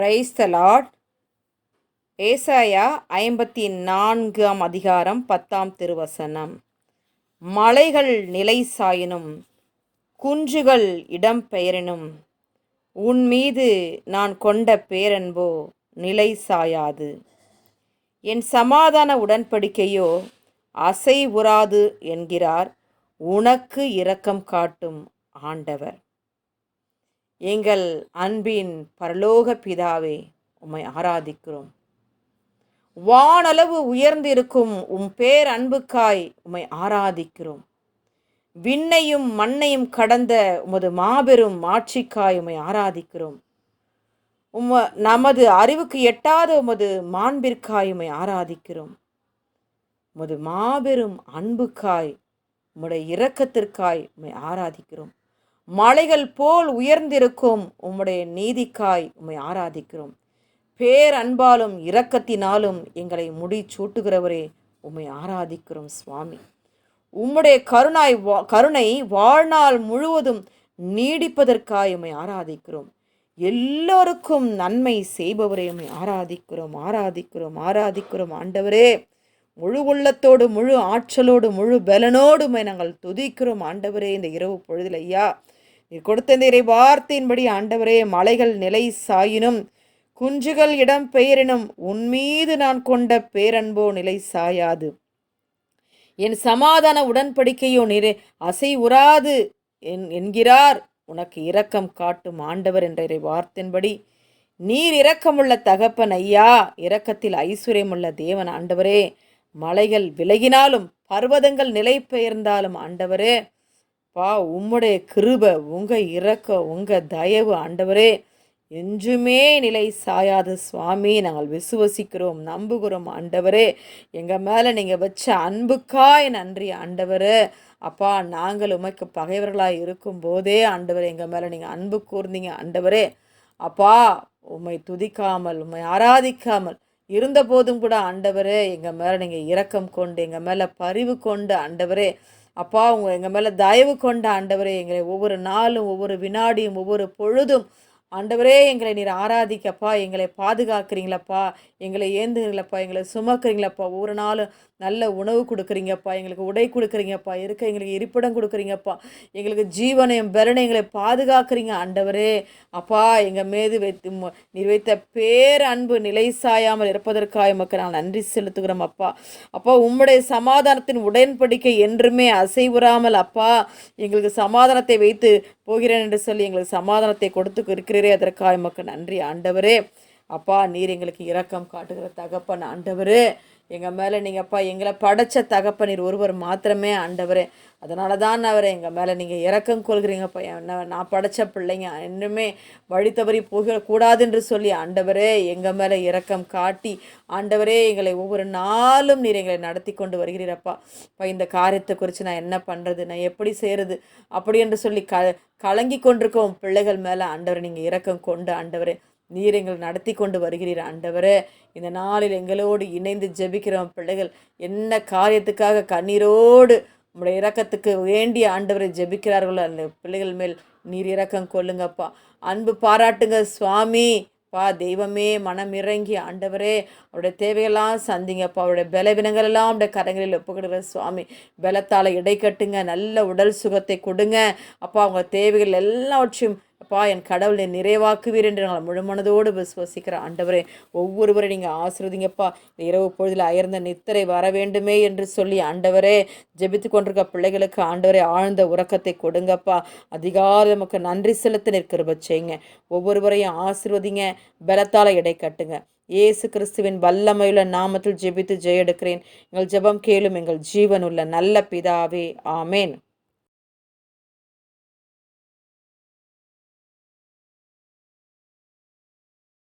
Praise the Lord ஏசாயா ஐம்பத்தி நான்காம் அதிகாரம் பத்தாம் திருவசனம். மலைகள் நிலை சாயினும் குன்றுகள் இடம் பெயரினும் உன் மீது நான் கொண்ட பேரன்போ நிலை சாயாது. என் சமாதான உடன்படிக்கையோ அசை உறாது என்கிறார். உனக்கு இரக்கம் காட்டும் ஆண்டவர். எங்கள் அன்பின் பரலோக பிதாவே உம்மை ஆராதிக்கிறோம். வானளவு உயர்ந்திருக்கும் உம் பேர் அன்புக்காய் உம்மை ஆராதிக்கிறோம். விண்ணையும் மண்ணையும் கடந்த உமது மாபெரும் ஆட்சிக்காய் உம்மை ஆராதிக்கிறோம். உம நமது அறிவுக்கு எட்டாத உமது மாண்பிற்காய் உம்மை ஆராதிக்கிறோம். உமது மாபெரும் அன்புக்காய் உம்முடைய இரக்கத்திற்காய் உம்மை ஆராதிக்கிறோம். மலைகள் போல் உயர்ந்திருக்கும் உம்முடைய நீதிக்காய் உம்மை ஆராதிக்கிறோம். பேரன்பாலும் இரக்கத்தினாலும் எங்களை முடி சூட்டுகிறவரே உம்மை ஆராதிக்கிறோம் சுவாமி. உம்முடைய கருணாய் வா- கருணை வாழ்நாள் முழுவதும் நீடிப்பதற்காய் உம்மை ஆராதிக்கிறோம். எல்லோருக்கும் நன்மை செய்பவரே உம்மை ஆராதிக்கிறோம் ஆராதிக்கிறோம் ஆராதிக்கிறோம். ஆண்டவரே முழு உள்ளத்தோடு முழு ஆற்றலோடு முழு பலனோடு நாங்கள் துதிக்கிறோம். ஆண்டவரே இந்த இரவு பொழுதில் ஐயா நீர் கொடுத்த இந்த இறை வார்த்தையின்படி ஆண்டவரே மலைகள் நிலை சாயினும் குஞ்சுகள் இடம் பெயரினும் உன்மீது நான் கொண்ட பேரன்போ நிலை சாயாது. என் சமாதான உடன்படிக்கையோ நிறை அசை உறாது என் என்கிறார். உனக்கு இரக்கம் காட்டும் ஆண்டவர் என்ற இறை வார்த்தையின்படி நீர் இரக்கமுள்ள தகப்பன் ஐயா இரக்கத்தில் ஐஸ்வர்யமுள்ள தேவன் ஆண்டவரே. மலைகள் விலகினாலும் பர்வதங்கள் நிலை பெயர்ந்தாலும் ஆண்டவரே அப்பா உம்முடைய கிருப உங்கள் இறக்க உங்கள் தயவு ஆண்டவரே என்றுமே நிலை சாயாத சுவாமி. நாங்கள் விசுவசிக்கிறோம் நம்புகிறோம் ஆண்டவரே. எங்கள் மேலே நீங்கள் வச்ச அன்புக்காய் நன்றி ஆண்டவரே. அப்பா நாங்கள் உமைக்கு பகைவர்களாக இருக்கும் போதே ஆண்டவர் எங்கள் மேலே நீங்கள் அன்பு கூர்ந்தீங்க ஆண்டவரே. அப்பா உம்மை துதிக்காமல் உம்மை ஆராதிக்காமல் இருந்தபோதும் கூட ஆண்டவரே எங்கள் மேலே நீங்கள் இரக்கம் கொண்டு எங்கள் மேலே பரிவு கொண்டு ஆண்டவரே அப்பா உங்கள் எங்கள் மேலே தயவு கொண்ட ஆண்டவரே எங்களை ஒவ்வொரு நாளும் ஒவ்வொரு வினாடியும் ஒவ்வொரு பொழுதும் ஆண்டவரே எங்களை நீர் ஆராதிக்கப்பா எங்களை பாதுகாக்கிறீங்களப்பா எங்களை ஏந்துகிறீங்களப்பா எங்களை சுமக்கிறீங்களப்பா. ஒவ்வொரு நாளும் நல்ல உணவு கொடுக்குறீங்கப்பா எங்களுக்கு உடை கொடுக்குறீங்கப்பா இருக்க எங்களுக்கு இருப்பிடம் கொடுக்குறீங்கப்பா. எங்களுக்கு ஜீவனையும் பலனை எங்களை பாதுகாக்கிறீங்க ஆண்டவரே. அப்பா எங்கள் மீது வைத்து நீர் வைத்த பேர் அன்பு நிலை சாயாமல் இருப்பதற்காக எமக்கு நான் நன்றி செலுத்துகிறோம் அப்பா. அப்பா உம்முடைய சமாதானத்தின் உடன்படிக்கை என்றுமே அசைவுறாமல் அப்பா எங்களுக்கு சமாதானத்தை வைத்து போகிறேன் என்று சொல்லி எங்களுக்கு சமாதானத்தை கொடுத்து இருக்கிறேன் ஆண்டவரே அதற்காக எமக்கு நன்றி. ஆண்டவரே அப்பா நீர் எங்களுக்கு இரக்கம் காட்டுகிற தகப்பன் ஆண்டவர். எங்கள் மேலே நீங்கள் அப்பா எங்களை படைச்ச தகப்பன் ஒருவர் மாத்திரமே ஆண்டவர். அதனால தான் அவர் எங்கள் மேலே நீங்கள் இறக்கம் கொள்கிறீங்கப்பா என்ன நான் படைச்ச பிள்ளைங்க இன்னுமே வழி தவறி போகக்கூடாது என்று சொல்லி ஆண்டவரே எங்கள் மேலே இறக்கம் காட்டி ஆண்டவரே எங்களை ஒவ்வொரு நாளும் நீர் எங்களை நடத்தி கொண்டு வருகிறீரப்பா இப்போ இந்த காரியத்தை குறித்து நான் என்ன பண்ணுறது நான் எப்படி செய்கிறது அப்படி என்று சொல்லி க கலங்கி கொண்டிருக்கோம் பிள்ளைகள் மேலே ஆண்டவர் நீங்கள் இறக்கம் கொண்டு ஆண்டவரே. நீர் எங்களை நடத்தி கொண்டு வருகிறீர் ஆண்டவரே. இந்த நாளில் எங்களோடு இணைந்து ஜெபிக்கிறோம் பிள்ளைகள். என்ன காரியத்துக்காக கண்ணீரோடு உங்களுடைய இறக்கத்துக்கு வேண்டிய ஆண்டவரை ஜெபிக்கிறார்களோ அந்த பிள்ளைகள் மேல் நீர் இறக்கம் கொள்ளுங்கப்பா. அன்பு பாராட்டுங்க சுவாமி. பா தெய்வமே மனம் இறங்கி ஆண்டவரே. அவருடைய தேவையெல்லாம் சந்திங்கப்பா. அவருடைய பலவீனங்கள் எல்லாம் அவருடைய கரங்களில் ஒப்புக்கிடுற சுவாமி. பலத்தால் இடை கட்டுங்க. நல்ல உடல் சுகத்தை கொடுங்க. அப்பா அவங்க தேவைகள் எல்லாவற்றையும் அப்பா என் கடவுளை நிறைவாக்குவீர் என்று நான் முழுமனதோடு விசுவசிக்கிற ஆண்டவரே ஒவ்வொருவரை நீங்கள் ஆசிர்வதிங்கப்பா. இந்த இரவு பொழுதில் அயர்ந்த நித்திரை வர வேண்டுமே என்று சொல்லி ஆண்டவரே ஜெபித்து கொண்டிருக்க பிள்ளைகளுக்கு ஆண்டவரே ஆழ்ந்த உறக்கத்தை கொடுங்கப்பா. அதிகாலை நமக்கு நன்றி செலுத்த நிற்கிறப செய்யுங்க. ஒவ்வொருவரையும் ஆசிர்வதிங்க பலத்தால் இடை கட்டுங்க. இயேசு கிறிஸ்துவின் வல்லமையுள்ள நாமத்தில் ஜெபித்து ஜெயெடுக்கிறேன். எங்கள் ஜெபம் கேளும் எங்கள் ஜீவனுள்ள நல்ல பிதாவே. ஆமேன்.